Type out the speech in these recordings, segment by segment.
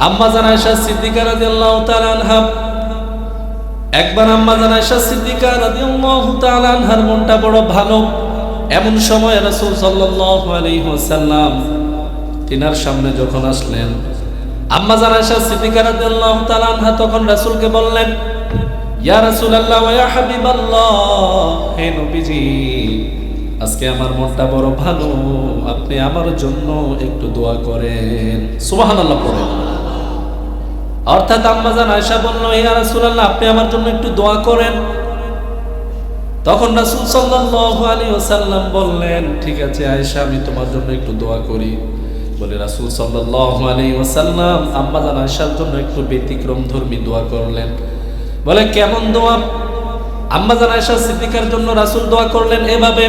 আম্মা জান আয়েশা সিদ্দিকা রাদিয়াল্লাহু তাআলা আনহা, একবার আম্মা জান আয়েশা সিদ্দিকা রাদিয়াল্লাহু তাআলা আনহার মনটা বড় ভালো। এমন সময় রাসূল সাল্লাল্লাহু আলাইহি ওয়াসাল্লাম তিনার সামনে যখন আসলেন, আম্মা জান আয়েশা সিদ্দিকা রাদিয়াল্লাহু তাআলা আনহা তখন রাসূলকে বললেন, ইয়া রাসূলুল্লাহ ওয়া ইয়া হাবিবাল্লাহ, হে নবীজি, আজকে আমার মনটা বড় ভালো, আপনি আমার জন্য একটু দোয়া করেন। সুবহানাল্লাহ পড়েন। অর্থাৎ আম্মাজান আয়সা বলল ইয়া রাসূলুল্লাহ, আপনি আমার জন্য একটু দোয়া করেন। তখন রাসূল সাল্লাল্লাহু আলাইহি ওয়াসাল্লাম বললেন, ঠিক আছে আয়েশা, আমি তোমার জন্য একটু দোয়া করি। বলে রাসূল সাল্লাল্লাহু আলাইহি ওয়াসাল্লাম আম্মাজান আয়েশার জন্য একটু ব্যতিক্রম ধর্মী দোয়া করলেন। বলে, কেমন দোয়া? আম্মাজান আয়েশা সিদ্দিকার জন্য রাসূল দোয়া করলেন, এভাবে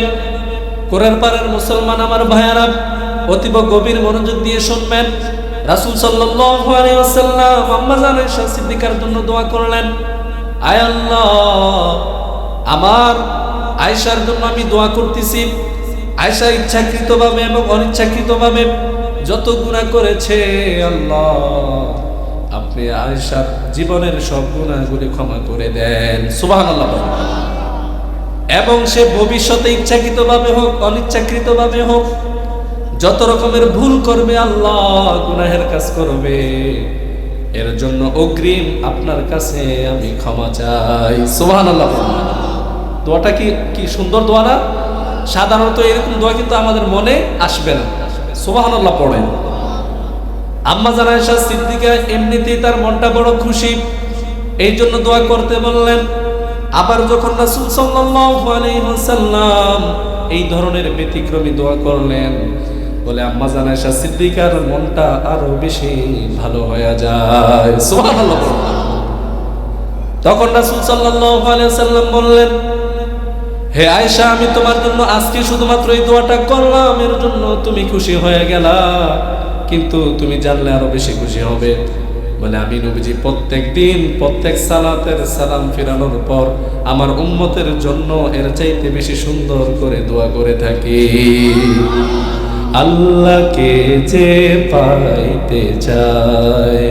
কোরআন পাড়ার মুসলমান আমার ভাইয়ারা অতীব গভীর মনোযোগ দিয়ে শুনবেন। রাসূল সাল্লাল্লাহু আলাইহি ওয়াসাল্লাম আম্মাজান আয়েশা সিদ্দিকার জন্য দোয়া করলেন, আয় আল্লাহ, আমার আয়েশার জন্য আমি দোয়া করতেছি আয়েশা ইচ্ছাকৃতভাবে এবং অনিচ্ছাকৃতভাবে যত গুনাহ করেছে, আল্লাহ, আপনি আয়েশার জীবনের সব গুনাহগুলি ক্ষমা করে দেন সুবহানাল্লাহ। এবং সে ভবিষ্যতে ইচ্ছাকৃতভাবে হোক, অনিচ্ছাকৃতভাবে হোক যত রকমের ভুল করবে আল্লাহ গুনাহের কাজ করবে। এর জন্য অগ্রিম আপনার কাছে আমি ক্ষমা চাই। সোহান আল্লাহ দোয়াটা কি কি সুন্দর দোয়া না? সাধারণত এরকম দোয়া কিন্তু আমাদের মনে আসবে না। সোহান আল্লাহ পড়েন। আম্মা জানায়শা সিদ্দিকা এমনিতেই তার মনটা বড় খুশি। এই জন্য দোয়া করতে বললেন, আবার যখন রাসূল ওয়াসাল্লাম এই ধরনের ব্যতিক্রমী দোয়া করলেন বলে আম্মা জানায়শা সিদ্দিকার মনটা আরও বেশি ভালো হয়ে যায়। সুবহানাল্লাহ তখন রাসূল সাল্লাল্লাহু আলাইহি ওয়াসাল্লাম বললেন, হে আয়েশা, আমি তোমার জন্য আজকে শুধুমাত্র এই দোয়াটা করলাম, এর জন্য তুমি খুশি হয়ে গেলা। কিন্তু তুমি জানলে আরও বেশি খুশি হবে। বলে, আমি নবীজি, প্রত্যেক দিন, প্রত্যেক সালাতের সালাম ফিরানোর পর আমার উম্মতের জন্য এর চাইতে বেশি সুন্দর করে দোয়া করে থাকি। আল্লাহকে যে পাইতে চায়।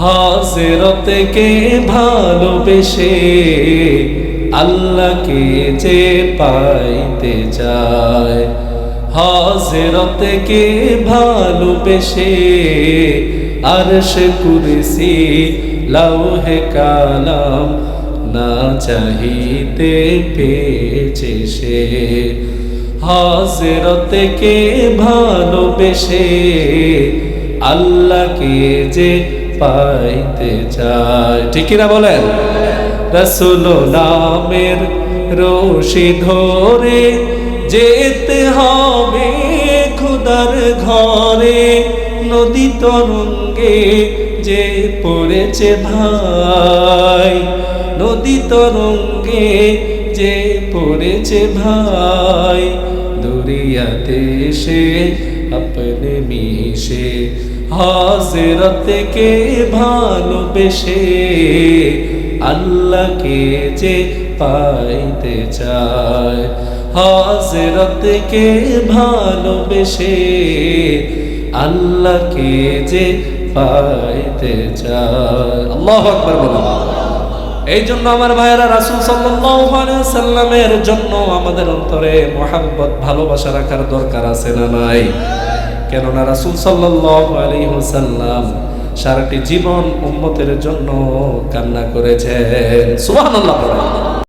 হাজরতে কে ভালোবেসে আল্লাহকে যে পাইতে চায়। হাজরতে কে ভালোবেসে আর সে কুরসি লাউহে কালাম না চাহিতে পেয়েছে সে। হাজরতে কে ভালোবেসে আল্লাহকে যে পাইতে চায়। ঠিক কিনা বলেন? রসুল নামের রশি ধরে যেতে হবে খুদার ঘরে। নদী তরঙ্গে যে পড়েছে ভাই, নদী তরঙ্গে যে পড়েছে ভাই দুরিয়াতে সে আপনে মিশে। হাজরতে কে ভালোবেসে, আল্লাহকে যে পাইতে চায়। হাজরতে কে ভালোবেসে, আল্লাহকে যে পাইতে চায়। আল্লাহ আকবার বলুন। এই জন্য আমার ভাইয়েরা রাসুল সাল্লামের জন্য আমাদের অন্তরে মোহাম্মত ভালোবাসা রাখার দরকার আছে না নাই? কেননা রাসুল সাল্লাম সারাটি জীবন উম্মতের জন্য কান্না করেছে বলেন।